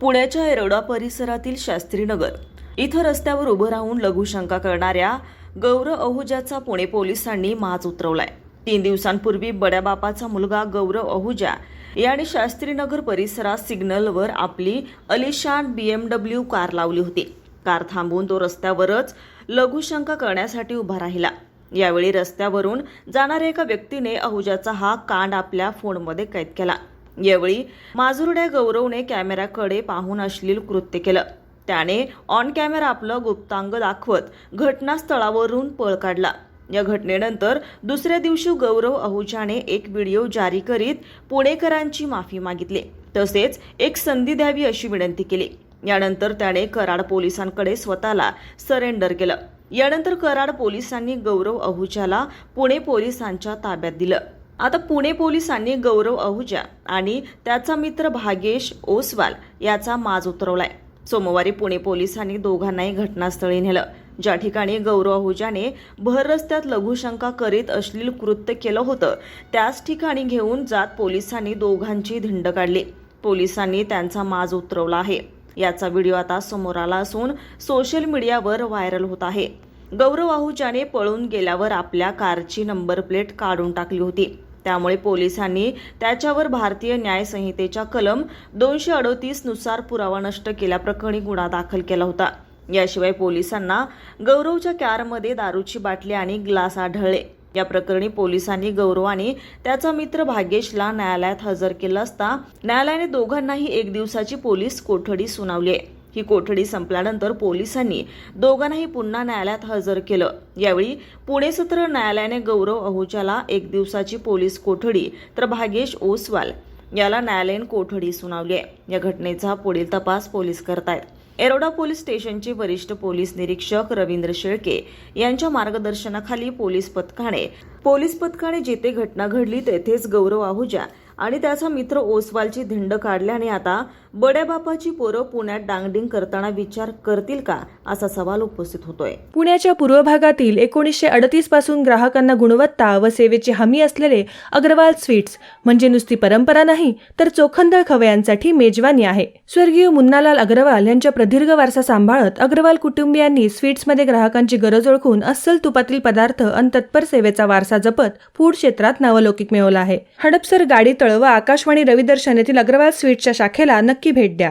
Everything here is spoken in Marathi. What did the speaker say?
पुण्याच्या येरवडा परिसरातील शास्त्रीनगर इथं रस्त्यावर उभं राहून लघुशंका करणाऱ्या गौरव अहुजाचा पुणे पोलिसांनी माज उतरवलाय. तीन दिवसांपूर्वी बड्याबापाचा मुलगा गौरव अहुजा याने शास्त्रीनगर परिसरात सिग्नलवर आपली अलिशान बी एम डब्ल्यू कार लावली होती. कार थांबवून तो रस्त्यावरच लघुशंका करण्यासाठी उभा राहिला. यावेळी रस्त्यावरून जाणाऱ्या एका व्यक्तीने अहुजाचा हा कांड आपल्या फोनमध्ये कैद केला. यावेळी माजुरड्या गौरवने कॅमेऱ्याकडे पाहून अश्लील कृत्य केलं. त्याने ऑन कॅमेरा आपलं गुप्तांग दाखवत घटनास्थळावरून पळ काढला. या घटनेनंतर दुसऱ्या दिवशी गौरव अहुजाने एक व्हिडिओ जारी करीत पुणेकरांची माफी मागितली. तसेच एक संधी द्यावी अशी विनंती केली. यानंतर त्याने कराड पोलिसांकडे स्वतःला सरेंडर केलं. यानंतर कराड पोलिसांनी गौरव अहुजाला पुणे पोलिसांच्या ताब्यात दिलं. आता पुणे पोलिसांनी गौरव अहुजा आणि त्याचा मित्र भागेश ओसवाल याचा माज उतरवलाय. सोमवारी पुणे पोलिसांनी दोघांनाही घटनास्थळी नेलं. ज्या ठिकाणी गौरव अहुजाने भर रस्त्यात लघुशंका करीत अश्लील कृत्य केलं होतं त्याच ठिकाणी घेऊन जात पोलिसांनी दोघांची धिंड काढली. पोलिसांनी त्यांचा माज उतरवला आहे. याचा व्हिडिओ आता समोर आला असून सोशल मीडियावर व्हायरल होत आहे. गौरव आहुजाने पळून गेल्यावर आपल्या कारची नंबर प्लेट काढून टाकली होती. त्यामुळे पोलिसांनी त्याच्यावर भारतीय न्यायसंहितेच्या कलम दोनशे अडोतीसनुसार पुरावा नष्ट केल्याप्रकरणी गुन्हा दाखल केला होता. याशिवाय पोलिसांना गौरवच्या कारमध्ये दारूची बाटली आणि ग्लास आढळले. या प्रकरणी पोलिसांनी गौरव आणि त्याचा मित्र भाग्येशला न्यायालयात हजर केलं असता न्यायालयाने दोघांनाही एक दिवसाची पोलीस कोठडी सुनावली आहे. ही कोठडी संपल्यानंतर पोलिसांनी दोघांनाही पुन्हा न्यायालयात हजर केलं. यावेळी पुणे सत्र न्यायालयाने गौरव अहुजाला एक दिवसाची पोलीस कोठडी तर भागेश ओसवाल याला न्यायालयीन कोठडी सुनावली आहे या घटनेचा पुढील तपास पोलीस करतायत. एरोडा पोलीस स्टेशनचे वरिष्ठ पोलीस निरीक्षक रवींद्र शेळके यांच्या मार्गदर्शनाखाली पोलीस पथकाने पोलीस पथकाने जिथे घटना घडली तेथेच गौरव आहुजा आणि त्याचा मित्र ओसवालची धिंड काढल्याने आता बड्या बापाची पोरं पुण्यात डांगडिंग करताना विचार करतील का असा सवाल उपस्थित होतोय. पुण्याच्या पूर्व भागातील एकोणीसशे अडतीसपासून ग्राहकांना गुणवत्ता व सेवेची हमी असलेले अग्रवाल स्वीट्स म्हणजे नुसती परंपरा नाही तर चोखंदळ खवयांसाठी मेजवानी आहे. स्वर्गीय मुन्नालाल अग्रवाल यांच्या प्रदीर्घ वारसा सांभाळत अग्रवाल कुटुंबियांनी स्वीट्समध्ये ग्राहकांची गरज ओळखून अस्सल तुपातील पदार्थ आणि तत्पर सेवेचा वारसा जपत फूड क्षेत्रात नावलौकिक मिळवला आहे. हडपसर गाडी तळ व आकाशवाणी रविदर्शन येथील अग्रवाल स्वीट्सच्या शाखेला नक्की नक्की भेट द्या.